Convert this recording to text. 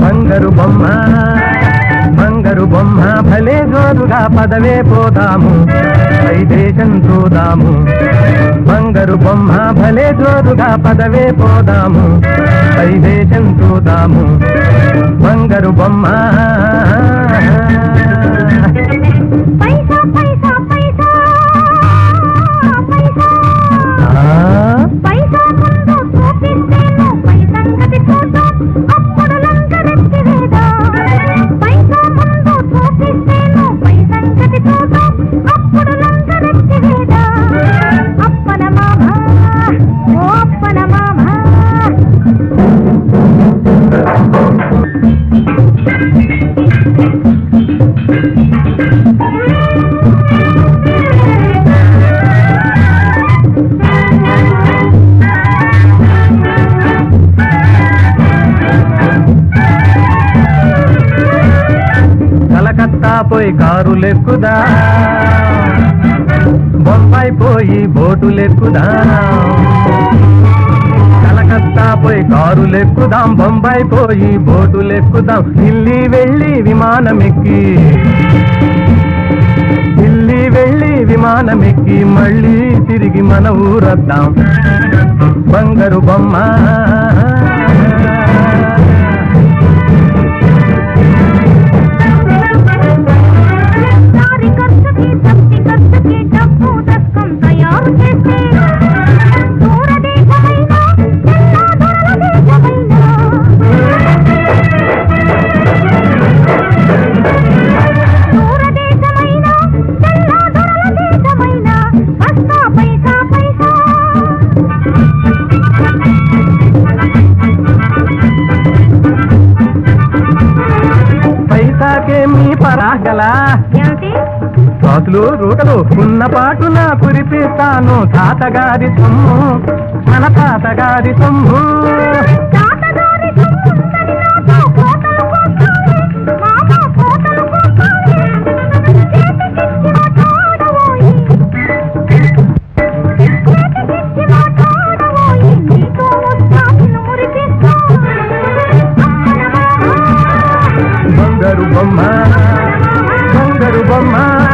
బంగారు బొమ్మ బంగారు బొమ్మ భలే జోరుగా పదవే పోదాము వైదేశం చూదాము బంగారు బొమ్మ భలే జోరుగా పదవే పోదాము వైదేశం చూదాము బంగారు బొమ్మ అంతా పోయి కారులెక్కుదా బొంబాయి పోయి బోటులెక్కుదా కలకత్తా పోయి కారులెక్కుదాం బొంబాయి పోయి బోటులెక్కుదాం ఢిల్లీ వెళ్ళి విమానమెక్కి. ఢిల్లీ వెళ్ళి విమానమెక్కి మళ్ళీ తిరిగి మన ఊరొద్దాం. బంగారు బొమ్మ. సాతులు రూటలు ఉన్న పాటున కురిపిస్తాను. తాతగారి సొమ్ము మన తాతగారి సొమ్ము. బొమ్మ బొమ్మ.